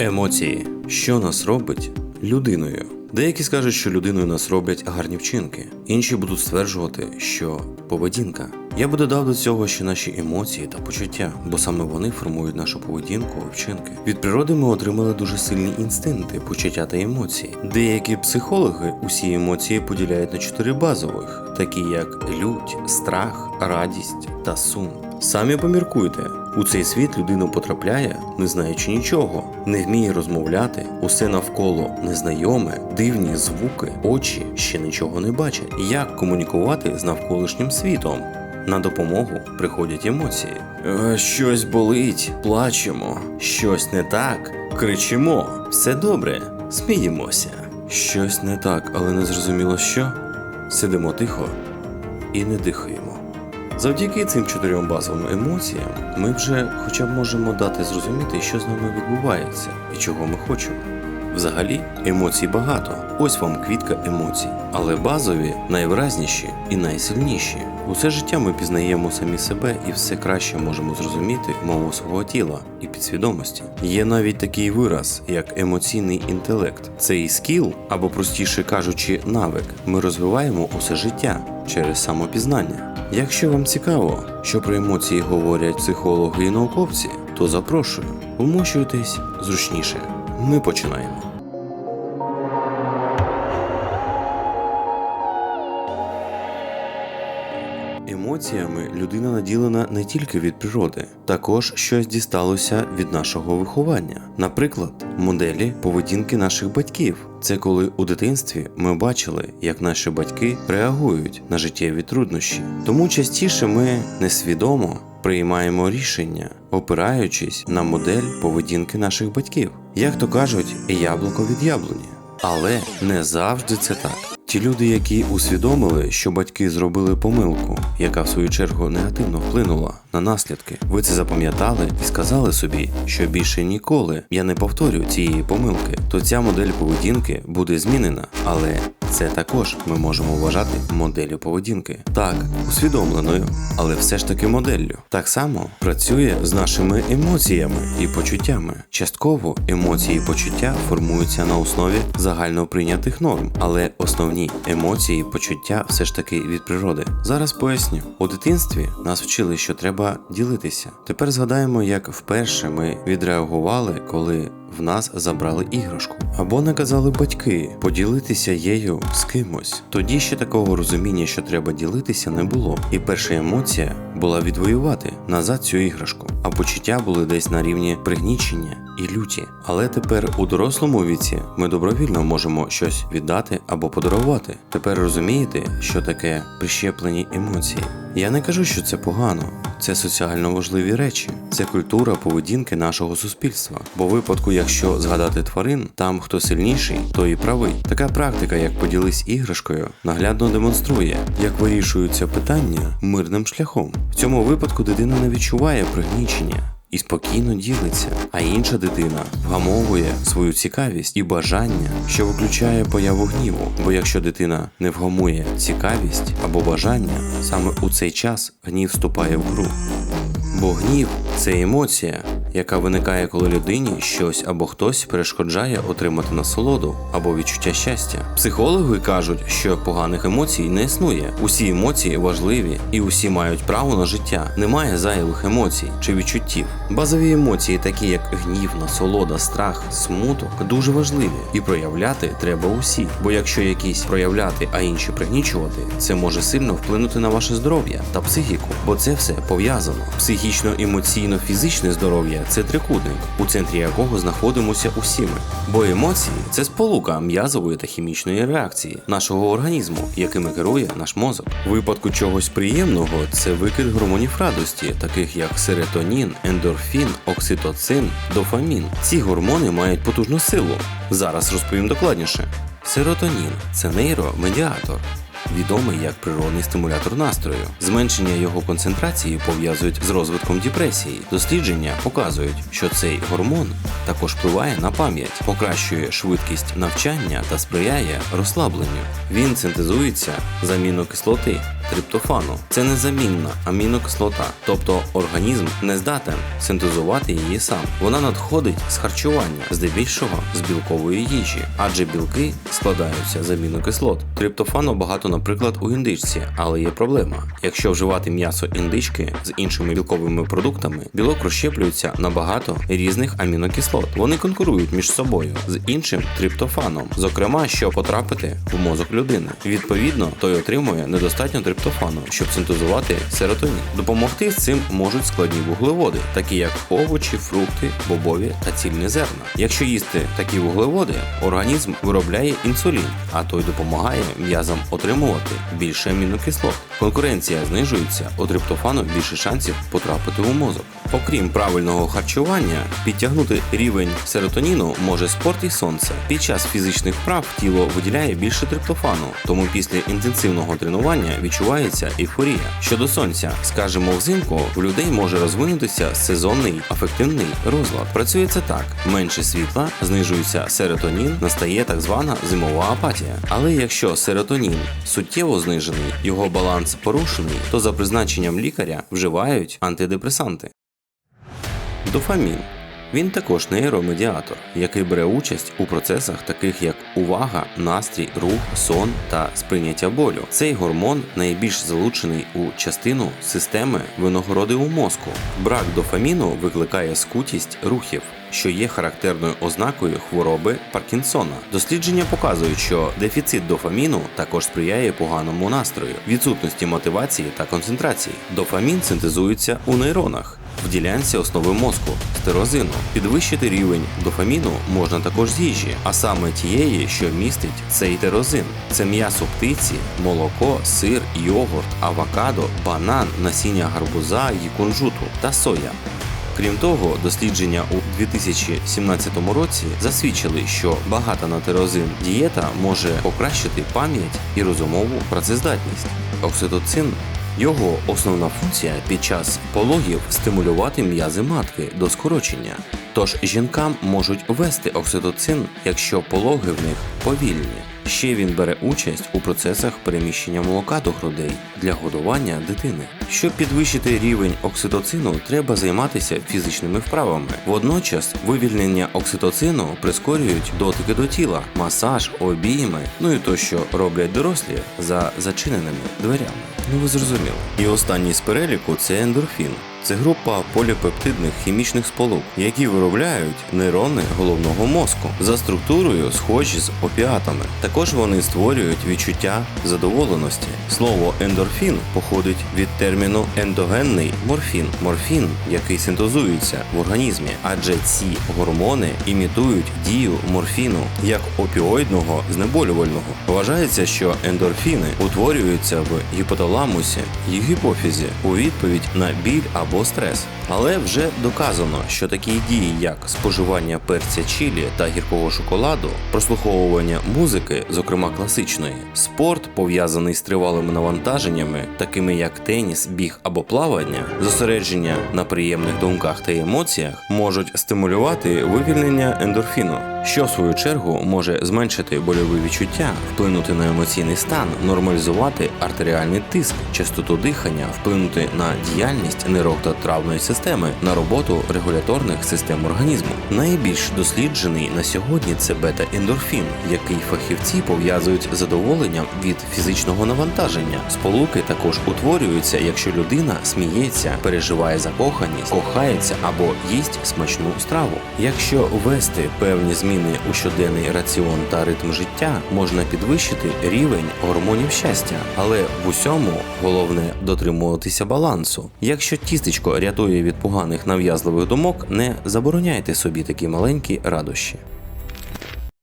Емоції. Що нас робить людиною? Деякі скажуть, що людиною нас роблять гарні вчинки, інші будуть стверджувати, що поведінка. Я би додав до цього ще наші емоції та почуття, бо саме вони формують нашу поведінку і вчинки. Від природи ми отримали дуже сильні інстинкти, почуття та емоції. Деякі психологи усі емоції поділяють на чотири базових, такі як лють, страх, радість та сум. Самі поміркуйте, у цей світ людина потрапляє, не знаючи нічого, не вміє розмовляти, усе навколо незнайоме, дивні звуки, очі ще нічого не бачать. Як комунікувати з навколишнім світом? На допомогу приходять емоції. Е, Щось болить, плачемо, щось не так, кричимо. Все добре, сміємося. Щось не так, але не зрозуміло що. Сидимо тихо і не дихаємо. Завдяки цим чотирьом базовим емоціям ми вже хоча б можемо дати зрозуміти, що з нами відбувається і чого ми хочемо. Взагалі, емоцій багато. Ось вам квітка емоцій, але базові найвиразніші і найсильніші. Усе життя ми пізнаємо самі себе і все краще можемо зрозуміти мову свого тіла і підсвідомості. Є навіть такий вираз, як емоційний інтелект. Цей скіл, або простіше кажучи, навик, ми розвиваємо усе життя через самопізнання. Якщо вам цікаво, що про емоції говорять психологи і науковці, то запрошую, вмощуйтесь зручніше. Ми починаємо. Емоціями людина наділена не тільки від природи, також щось дісталося від нашого виховання. Наприклад, моделі поведінки наших батьків. Це коли у дитинстві ми бачили, як наші батьки реагують на життєві труднощі. Тому частіше ми несвідомо приймаємо рішення, опираючись на модель поведінки наших батьків. Як то кажуть, яблуко від яблуні. Але не завжди це так. Ті люди, які усвідомили, що батьки зробили помилку, яка в свою чергу негативно вплинула на наслідки, ви це запам'ятали і сказали собі, що більше ніколи я не повторю цієї помилки, то ця модель поведінки буде змінена, але це також ми можемо вважати моделлю поведінки. Так, усвідомленою, але все ж таки моделлю. Так само працює з нашими емоціями і почуттями. Частково емоції і почуття формуються на основі загально прийнятих норм, але основні емоції і почуття все ж таки від природи. Зараз поясню. У дитинстві нас вчили, що треба ділитися. Тепер згадаємо, як вперше ми відреагували, коли в нас забрали іграшку. Або наказали батьки поділитися з кимось. Тоді ще такого розуміння, що треба ділитися, не було. І перша емоція була відвоювати назад цю іграшку, а почуття були десь на рівні пригнічення і люті. Але тепер у дорослому віці ми добровільно можемо щось віддати або подарувати. Тепер розумієте, що таке прищеплені емоції. Я не кажу, що це погано. Це соціально важливі речі, це культура поведінки нашого суспільства. Бо в випадку, якщо згадати тварин, там хто сильніший, той і правий. Така практика, як поділись іграшкою, наглядно демонструє, як вирішуються питання мирним шляхом. В цьому випадку дитина не відчуває пригнічення. І спокійно ділиться, а інша дитина вгамовує свою цікавість і бажання, що виключає появу гніву. Бо якщо дитина не вгамує цікавість або бажання, саме у цей час гнів вступає в гру. Бо гнів це емоція, яка виникає, коли людині щось або хтось перешкоджає отримати насолоду або відчуття щастя. Психологи кажуть, що поганих емоцій не існує. Усі емоції важливі і усі мають право на життя. Немає зайвих емоцій чи відчуттів. Базові емоції, такі як гнів, насолода, страх, смуток, дуже важливі, і проявляти треба усі. Бо якщо якісь проявляти, а інші пригнічувати, це може сильно вплинути на ваше здоров'я та психіку, бо це все пов'язано. Психічно, емоційно, фізичне здоров'я це трикутник, у центрі якого знаходимося усі ми. Бо емоції це сполука м'язової та хімічної реакції нашого організму, якими керує наш мозок. В випадку чогось приємного це викид гормонів радості, таких як серотонін, ендорфін, окситоцин, дофамін. Ці гормони мають потужну силу. Зараз розповім докладніше. Серотонін це нейромедіатор. Відомий як природний стимулятор настрою. Зменшення його концентрації пов'язують з розвитком депресії. Дослідження показують, що цей гормон також впливає на пам'ять, покращує швидкість навчання та сприяє розслабленню. Він синтезується з амінокислоти триптофану. Це незамінна амінокислота, тобто організм не здатен синтезувати її сам. Вона надходить з харчування, здебільшого з білкової їжі, адже білки складаються з амінокислот. Триптофану багато, наприклад, у індичці, але є проблема. Якщо вживати м'ясо індички з іншими білковими продуктами, білок розщеплюється на багато різних амінокислот. Вони конкурують між собою з іншим триптофаном, зокрема, щоб потрапити в мозок людини. Відповідно, той отримує недостатньо триптофану, щоб синтезувати серотонін. Допомогти з цим можуть складні вуглеводи, такі як овочі, фрукти, бобові та цільні зерна. Якщо їсти такі вуглеводи, організм виробляє інсулін, а той допомагає м'язам отримувати більше амінокислот. Конкуренція знижується, у триптофану більше шансів потрапити у мозок. Окрім правильного харчування, підтягнути рівень серотоніну може спорт і сонце. Під час фізичних вправ тіло виділяє більше триптофану, тому після інтенсивного тренування відчувається ейфорія. Щодо сонця, скажімо, взимку у людей може розвинутися сезонний афективний розлад. Працює це так: менше світла, знижується серотонін, настає так звана зимова апатія. Але якщо серотонін суттєво знижений, його баланс порушений, то за призначенням лікаря вживають антидепресанти. Дофамін. Він також нейромедіатор, який бере участь у процесах, таких як увага, настрій, рух, сон та сприйняття болю. Цей гормон найбільш залучений у частину системи виногороди у мозку. Брак дофаміну викликає скутість рухів. Що є характерною ознакою хвороби Паркінсона. Дослідження показують, що дефіцит дофаміну також сприяє поганому настрою, відсутності мотивації та концентрації. Дофамін синтезується у нейронах в ділянці основи мозку стерозину. Підвищити рівень дофаміну можна також з їжі, а саме тієї, що містить цей терозин. Це м'ясо птиці, молоко, сир, йогурт, авокадо, банан, насіння гарбуза і кунжуту та соя. Крім того, дослідження у 2017 році засвідчили, що багата на тирозин дієта може покращити пам'ять і розумову працездатність. Окситоцин його основна функція під час пологів стимулювати м'язи матки до скорочення. Тож жінкам можуть ввести окситоцин, якщо пологи в них повільні. Ще він бере участь у процесах переміщення молока до грудей для годування дитини. Щоб підвищити рівень окситоцину, треба займатися фізичними вправами. Водночас вивільнення окситоцину прискорюють дотики до тіла, масаж, обійми, ну і то, що роблять дорослі за зачиненими дверями. Ну ви зрозуміли. І останній з переліку це ендорфін. Це група поліпептидних хімічних сполук, які виробляють нейрони головного мозку за структурою схожі з опіатами. Також вони створюють відчуття задоволеності. Слово ендорфін походить від терміну ендогенний морфін, морфін, який синтезується в організмі, адже ці гормони імітують дію морфіну як опіоїдного знеболювального. Вважається, що ендорфіни утворюються в гіпоталамусі і гіпофізі у відповідь на біль або стрес. Але вже доказано, що такі дії, як споживання перця чилі та гіркого шоколаду, прослуховування музики, зокрема класичної, спорт пов'язаний з тривалими навантаженнями, такими як теніс, біг або плавання, зосередження на приємних думках та емоціях, можуть стимулювати вивільнення ендорфіну, що в свою чергу може зменшити больові відчуття, вплинути на емоційний стан, нормалізувати артеріальний тиск, частоту дихання, вплинути на діяльність нейротравної системи, на роботу регуляторних систем організму. Найбільш досліджений на сьогодні це бета-ендорфін, який фахівці пов'язують з задоволенням від фізичного навантаження. Сполуки також утворюються, якщо людина сміється, переживає закоханість, кохається або їсть смачну страву. Якщо ввести певні зміни у щоденний раціон та ритм життя, можна підвищити рівень гормонів щастя, але в усьому головне дотримуватися балансу. Якщо тістечко рятує від поганих нав'язливих думок, не забороняйте собі такі маленькі радощі.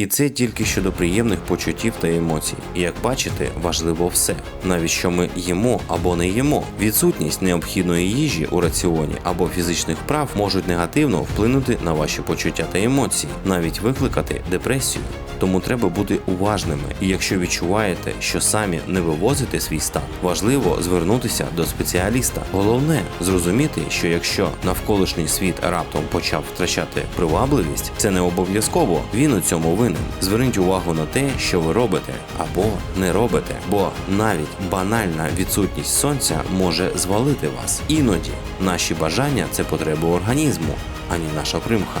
І це тільки щодо приємних почуттів та емоцій. І як бачите, важливо все, навіть що ми їмо або не їмо. Відсутність необхідної їжі у раціоні або фізичних прав можуть негативно вплинути на ваші почуття та емоції, навіть викликати депресію. Тому треба бути уважними. І якщо відчуваєте, що самі не вивозите свій стан, важливо звернутися до спеціаліста. Головне зрозуміти, що якщо навколишній світ раптом почав втрачати привабливість, це не обов'язково він у цьому винен. Зверніть увагу на те, що ви робите або не робите, бо навіть банальна відсутність сонця може звалити вас. Іноді наші бажання це потреби організму, а не наша примха.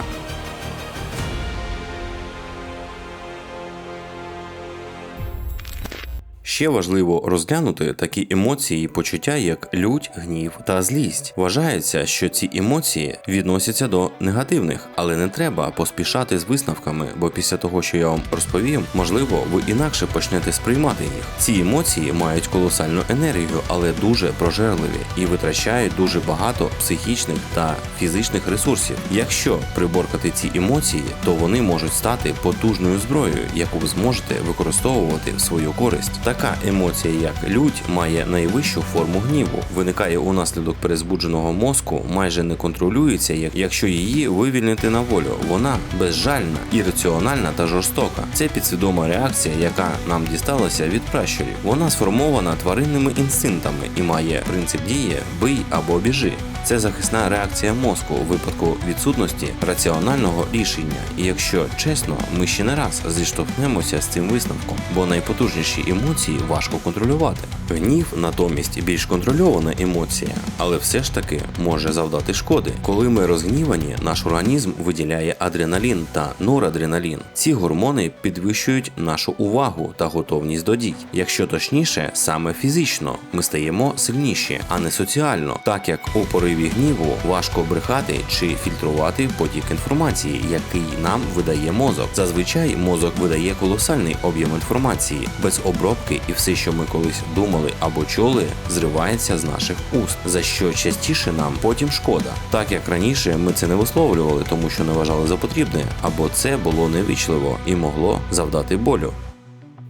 Ще важливо розглянути такі емоції і почуття, як лють, гнів та злість. Вважається, що ці емоції відносяться до негативних, але не треба поспішати з висновками, бо після того, що я вам розповім, можливо, ви інакше почнете сприймати їх. Ці емоції мають колосальну енергію, але дуже прожерливі і витрачають дуже багато психічних та фізичних ресурсів. Якщо приборкати ці емоції, то вони можуть стати потужною зброєю, яку ви зможете використовувати в свою користь. Така емоція, як лють, має найвищу форму гніву. Виникає унаслідок перезбудженого мозку, майже не контролюється, якщо її вивільнити на волю. Вона безжальна, ірраціональна та жорстока. Це підсвідома реакція, яка нам дісталася від пращурів. Вона сформована тваринними інстинктами і має принцип дії бий або біжи. Це захисна реакція мозку у випадку відсутності раціонального рішення. І якщо чесно, ми ще не раз зіштовхнемося з цим висновком, бо найпотужніші емоції важко контролювати. Гнів натомість більш контрольована емоція, але все ж таки може завдати шкоди. Коли ми розгнівані, наш організм виділяє адреналін та норадреналін. Ці гормони підвищують нашу увагу та готовність до дій. Якщо точніше, саме фізично ми стаємо сильніші, а не соціально, так як у пориві гніву важко брехати чи фільтрувати потік інформації, який нам видає мозок. Зазвичай мозок видає колосальний об'єм інформації без обробки, і все, що ми колись думали або чули, зривається з наших уст, за що частіше нам потім шкода. Так як раніше ми це не висловлювали, тому що не вважали за потрібне, або це було невічливо і могло завдати болю.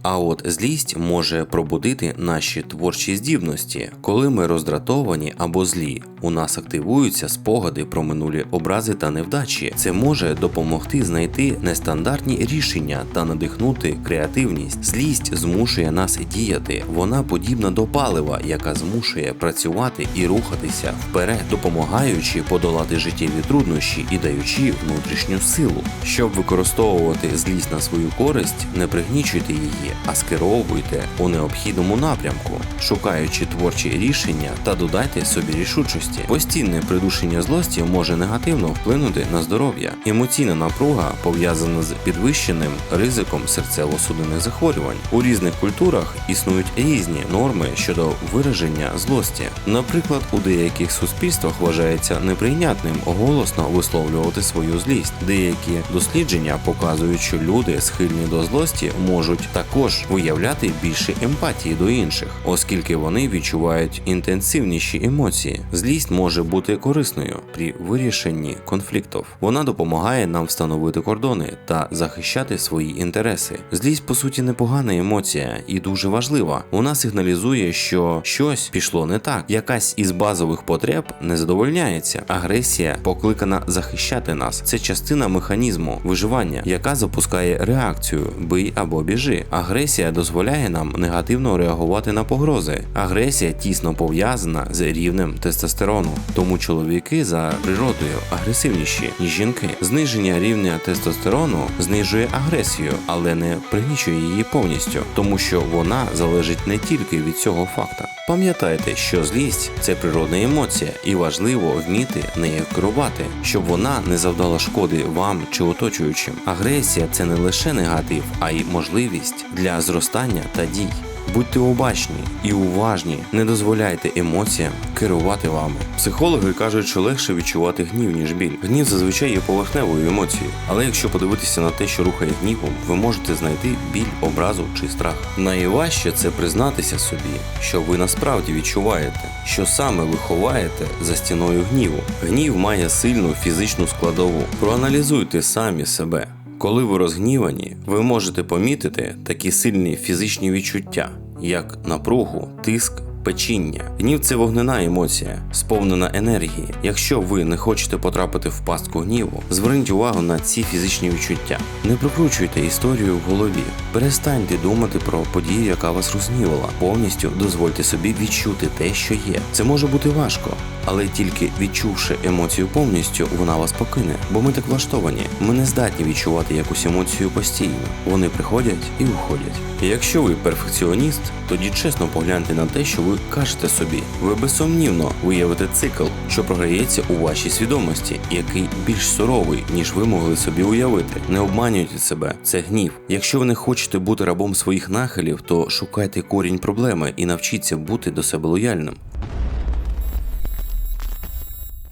А от злість може пробудити наші творчі здібності, коли ми роздратовані або злі. У нас активуються спогади про минулі образи та невдачі. Це може допомогти знайти нестандартні рішення та надихнути креативність. Злість змушує нас діяти. Вона подібна до палива, яка змушує працювати і рухатися вперед, допомагаючи подолати життєві труднощі і даючи внутрішню силу. Щоб використовувати злість на свою користь, не пригнічуйте її, а скеровуйте у необхідному напрямку, шукаючи творчі рішення та додайте собі рішучості. Постійне придушення злості може негативно вплинути на здоров'я. Емоційна напруга пов'язана з підвищеним ризиком серцево-судинних захворювань. У різних культурах існують різні норми щодо вираження злості. Наприклад, у деяких суспільствах вважається неприйнятним голосно висловлювати свою злість. Деякі дослідження показують, що люди, схильні до злості, можуть також виявляти більше емпатії до інших, оскільки вони відчувають інтенсивніші емоції. Злість може бути корисною при вирішенні конфліктів. Вона допомагає нам встановити кордони та захищати свої інтереси. Злість, по суті, непогана емоція і дуже важлива. Вона сигналізує, що щось пішло не так. Якась із базових потреб не задовольняється. Агресія покликана захищати нас. Це частина механізму виживання, яка запускає реакцію бий або біжи. Агресія дозволяє нам негативно реагувати на погрози. Агресія тісно пов'язана з рівнем тестостерону, тому чоловіки за природою агресивніші, ніж жінки. Зниження рівня тестостерону знижує агресію, але не пригнічує її повністю, тому що вона залежить не тільки від цього факта. Пам'ятайте, що злість це природна емоція, і важливо вміти нею керувати, щоб вона не завдала шкоди вам чи оточуючим. Агресія це не лише негатив, а й можливість для зростання та дій. Будьте обачні і уважні, не дозволяйте емоціям керувати вами. Психологи кажуть, що легше відчувати гнів, ніж біль. Гнів зазвичай є поверхневою емоцією, але якщо подивитися на те, що рухає гнівом, ви можете знайти біль, образу чи страх. Найважче це признатися собі, що ви насправді відчуваєте, що саме ви ховаєте за стіною гніву. Гнів має сильну фізичну складову. Проаналізуйте самі себе. Коли ви розгнівані, ви можете помітити такі сильні фізичні відчуття, як напругу, тиск, печіння. Гнів це вогнена емоція, сповнена енергії. Якщо ви не хочете потрапити в пастку гніву, зверніть увагу на ці фізичні відчуття. Не прокручуйте історію в голові. Перестаньте думати про подію, яка вас розгнівала. Повністю дозвольте собі відчути те, що є. Це може бути важко, але тільки відчувши емоцію повністю, вона вас покине. Бо ми так влаштовані. Ми не здатні відчувати якусь емоцію постійно. Вони приходять і уходять. Якщо ви перфекціоніст, тоді чесно погляньте на те, що ви кажете собі. Ви безсумнівно виявите цикл, що програється у вашій свідомості, який більш суровий, ніж ви могли собі уявити. Не обманюйте себе, це гнів. Якщо ви не хочете бути рабом своїх нахилів, то шукайте корінь проблеми і навчіться бути до себе лояльним.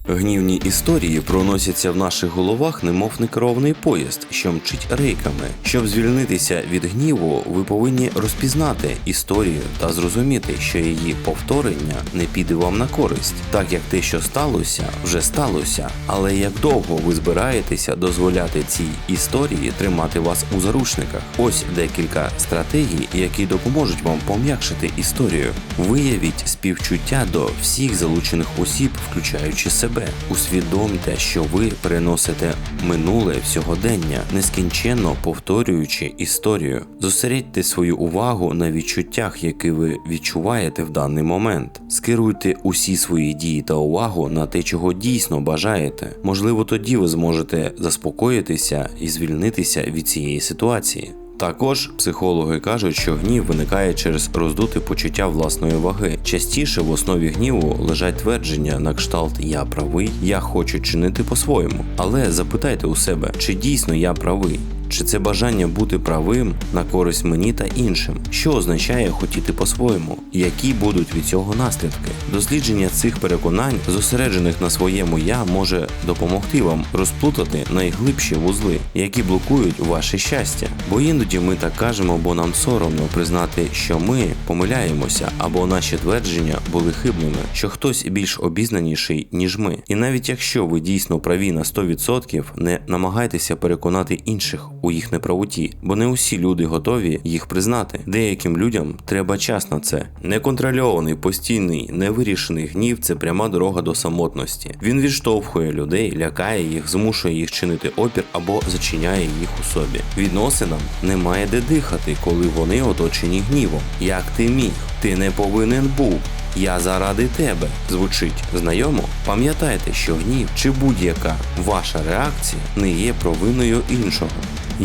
Гнівні історії проносяться в наших головах, немов некерований поїзд, що мчить рейками. Щоб звільнитися від гніву, ви повинні розпізнати історію та зрозуміти, що її повторення не піде вам на користь, так як те, що сталося, вже сталося. Але як довго ви збираєтеся дозволяти цій історії тримати вас у заручниках? Ось декілька стратегій, які допоможуть вам пом'якшити історію. Виявіть співчуття до всіх залучених осіб, включаючи себе. Усвідомте, що ви переносите минуле в сьогодення, нескінченно повторюючи історію. Зосередьте свою увагу на відчуттях, які ви відчуваєте в даний момент. Скеруйте усі свої дії та увагу на те, чого дійсно бажаєте. Можливо, тоді ви зможете заспокоїтися і звільнитися від цієї ситуації. Також психологи кажуть, що гнів виникає через роздуте почуття власної ваги. Частіше в основі гніву лежать твердження на кшталт Я правий, я хочу чинити по-своєму. Але запитайте у себе, чи дійсно я правий? Чи це бажання бути правим на користь мені та іншим? Що означає хотіти по-своєму? Які будуть від цього наслідки? Дослідження цих переконань, зосереджених на своєму я, може допомогти вам розплутати найглибші вузли, які блокують ваше щастя. Бо іноді ми так кажемо, бо нам соромно признати, що ми помиляємося, або наші твердження були хибними, що хтось більш обізнаніший, ніж ми. І навіть якщо ви дійсно праві на 100%, не намагайтеся переконати інших у їх неправоті, бо не усі люди готові їх признати. Деяким людям треба час на це. Неконтрольований, постійний, невирішений гнів це пряма дорога до самотності. Він відштовхує людей, лякає їх, змушує їх чинити опір або зачиняє їх у собі. Відносинам немає де дихати, коли вони оточені гнівом. Як ти міг? Ти не повинен був. Я заради тебе звучить знайомо. Пам'ятайте, що гнів чи будь-яка ваша реакція не є провиною іншого.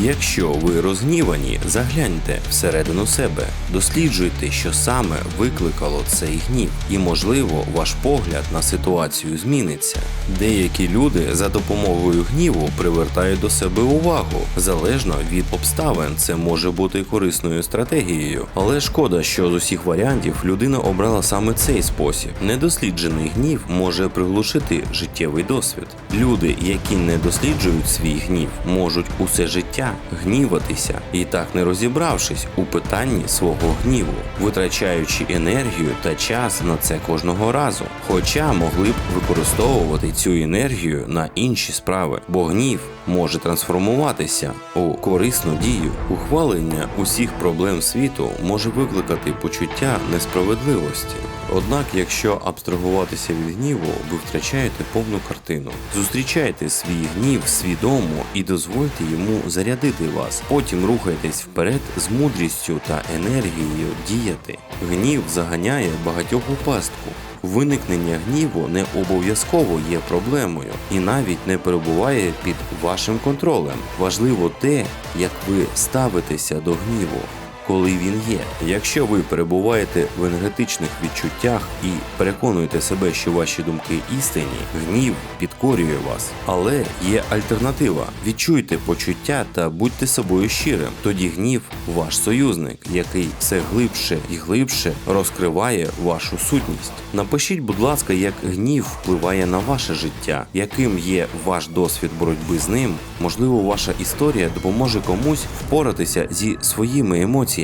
Якщо ви розгнівані, загляньте всередину себе, досліджуйте, що саме викликало цей гнів, і, можливо, ваш погляд на ситуацію зміниться. Деякі люди за допомогою гніву привертають до себе увагу. Залежно від обставин, це може бути корисною стратегією, але шкода, що з усіх варіантів людина обрала саме цей спосіб. Недосліджений гнів може приглушити життєвий досвід. Люди, які не досліджують свій гнів, можуть усе життя гніватися і так не розібравшись у питанні свого гніву, витрачаючи енергію та час на це кожного разу. Хоча могли б використовувати цю енергію на інші справи, бо гнів може трансформуватися у корисну дію. Ухвалення усіх проблем світу може викликати почуття несправедливості. Однак, якщо абстрагуватися від гніву, ви втрачаєте повну картину. Зустрічайте свій гнів свідомо і дозвольте йому зарядити вас. Потім рухайтесь вперед з мудрістю та енергією діяти. Гнів заганяє багатьох у пастку. Виникнення гніву не обов'язково є проблемою і навіть не перебуває під вашим контролем. Важливо те, як ви ставитеся до гніву. Коли він є, якщо ви перебуваєте в енергетичних відчуттях і переконуєте себе, що ваші думки істинні, гнів підкорює вас. Але є альтернатива: відчуйте почуття та будьте собою щирим. Тоді гнів ваш союзник, який все глибше і глибше розкриває вашу сутність. Напишіть, будь ласка, як гнів впливає на ваше життя, яким є ваш досвід боротьби з ним. Можливо, ваша історія допоможе комусь впоратися зі своїми емоціями.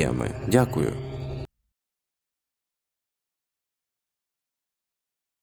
Дякую.